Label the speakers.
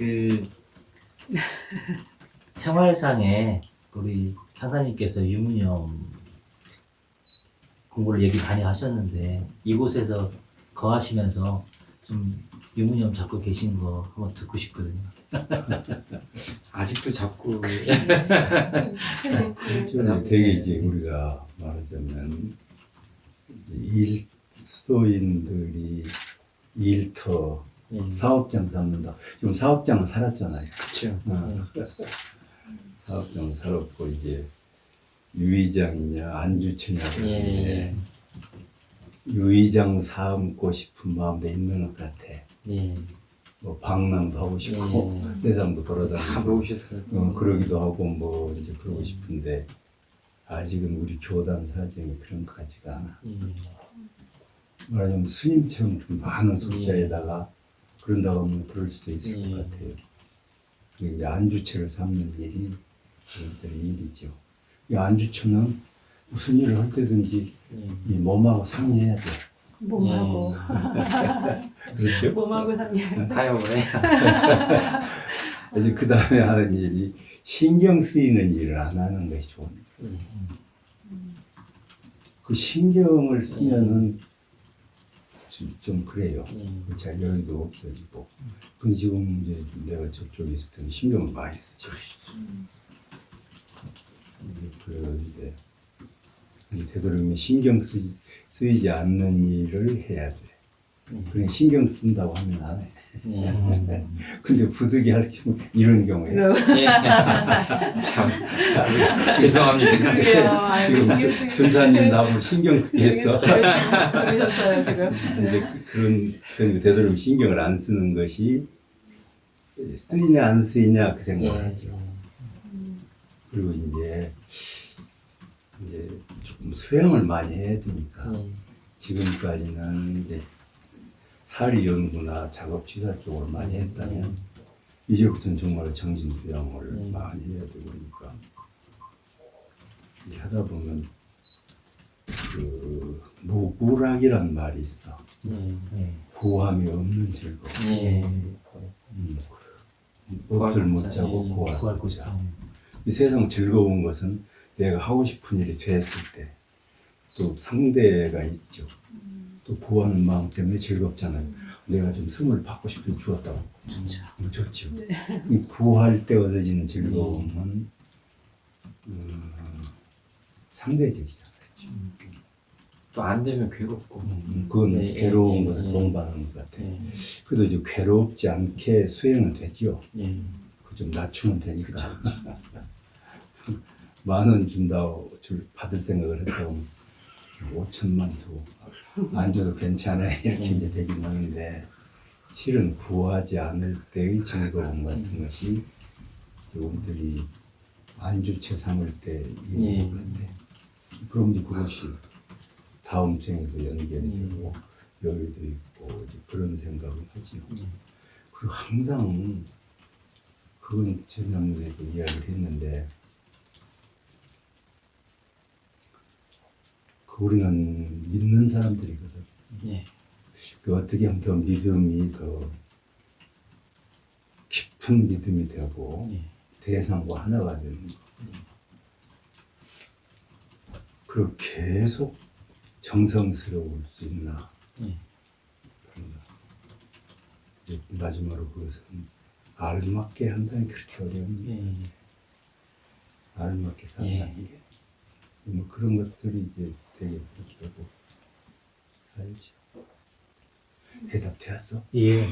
Speaker 1: 그 생활상에 우리 상사님께서 유무념 공부를 얘기 많이 하셨는데 이곳에서 거하시면서 좀 유무념 잡고 계신 거 한번 듣고 싶거든요.
Speaker 2: 아직도
Speaker 3: 좀 되게 이제 우리가 말하자면 일 수도인들이 일터
Speaker 2: 예.
Speaker 3: 사업장 잡는다. 지금 사업장은 살았잖아요.
Speaker 2: 그렇죠.
Speaker 3: 어. 사업장 살았고 이제 유의장이냐 안주처냐
Speaker 2: 예. 예.
Speaker 3: 유의장 삼고 싶은 마음도 있는 것 같아.
Speaker 2: 예.
Speaker 3: 뭐 방랑도 하고 싶고
Speaker 2: 예.
Speaker 3: 세상도
Speaker 2: 다
Speaker 3: 돌아다니고
Speaker 2: 놓으셨어요.
Speaker 3: 어, 그러기도 하고 뭐 이제 그러고 싶은데 아직은 우리 교단 사정이 그런 것 같지가 않아.
Speaker 2: 예.
Speaker 3: 말하자면 스님처럼 좀 많은 숫자에다가 그런다고 하면 그럴 수도 있을
Speaker 2: 예.
Speaker 3: 것 같아요. 근데 이제 안주처를 삼는 일이 그들의 일이죠. 이 안주처는 무슨 일을 할 때든지
Speaker 2: 예.
Speaker 3: 이 몸하고 상의해야 돼.
Speaker 4: 몸하고
Speaker 3: 그렇죠?
Speaker 4: 몸하고 상관.
Speaker 2: 타협을 해.
Speaker 3: 이제 그 다음에 하는 일이 신경 쓰이는 일을 안 하는 것이 좋은 거예요.
Speaker 2: 예.
Speaker 3: 그 신경을 쓰면은 좀, 좀 그래요.
Speaker 2: 예.
Speaker 3: 그 자격도 없어지고. 근데 지금 이제 내가 저쪽에 있을 때는 신경을 많이 쓰죠. 그런데 이 되도록이면 신경 쓰이지 않는 일을 해야 돼. 그냥 신경 쓴다고 하면 안 해.
Speaker 2: 예.
Speaker 3: 근데 부득이 할 경우 이런 경우에
Speaker 4: 그럼
Speaker 2: 예. 참 죄송합니다.
Speaker 3: 지금
Speaker 4: 신경
Speaker 3: 전사님 나보고 신경 쓰게 했어.
Speaker 4: 그러셨어요 지금.
Speaker 3: 이제 그런 그런 되도록 신경을 안 쓰는 것이 쓰이냐 안 쓰이냐 그 생각을
Speaker 2: 예.
Speaker 3: 하죠. 그리고 이제 이제 조금 수행을 많이 해야 되니까
Speaker 2: 예.
Speaker 3: 지금까지는 이제 사리 연구나 작업 취사 쪽으로 많이 했다면 이제부터는 정말 정신 수양을
Speaker 2: 음.
Speaker 3: 많이 해야 되고 그러니까 하다 보면 그 무구락이란 말이 있어.
Speaker 2: 예.
Speaker 1: 네.
Speaker 3: 구함이 없는 즐거움.
Speaker 2: 예.
Speaker 3: 음. 업들 못 자고
Speaker 2: 예.
Speaker 3: 구할. 자고. 이 세상 즐거운 것은 내가 하고 싶은 일이 됐을 때 또 상대가 있죠. 또 구하는 마음 때문에 즐겁잖아요. 내가 좀 승을 받고 싶은 주었다고. 좋죠. 좋죠. 이 구할 때 얻어지는 즐거움은 음, 상대적이잖아요.
Speaker 2: 또 안 되면 괴롭고.
Speaker 3: 음, 그건
Speaker 2: 예, 예,
Speaker 3: 괴로운
Speaker 2: 예,
Speaker 3: 것을
Speaker 2: 예.
Speaker 3: 동반하는 것 같아요.
Speaker 2: 예.
Speaker 3: 그래도 이제 괴롭지 않게 수행은 되지요.
Speaker 2: 예.
Speaker 3: 그 좀 낮추면 되니까. 만 원 준다고 줄 받을 생각을 했다고 5천만 주안 줘도 괜찮아 이렇게 이제 되긴 하는데 실은 구하지 않을 때의 즐거움 같은 것이 여러분들이 안주채 삼을 때 있는
Speaker 2: 예.
Speaker 3: 것 같아. 그럼 이제 그것이 다음 생에도 연결이 되고 여유도 있고 이제 그런 생각을 하지요. 그리고 항상 그건 지난번에도 이야기를 했는데 그 우리는 믿는 사람들이거든.
Speaker 2: 예.
Speaker 3: 그 어떻게 하면 더 믿음이 더 깊은 믿음이 되고
Speaker 2: 예.
Speaker 3: 대상과 하나가 되는 거. 그리고 계속 정성스러울 수 있나?
Speaker 2: 예.
Speaker 3: 마지막으로 그것은 알맞게 한다는 게 그렇게 어려운 게
Speaker 2: 예.
Speaker 3: 알맞게 산다는
Speaker 2: 예.
Speaker 3: 게. 뭐 그런 것들이 이제 되게 그렇게 하고 살지. 대답 되었어?
Speaker 1: 예.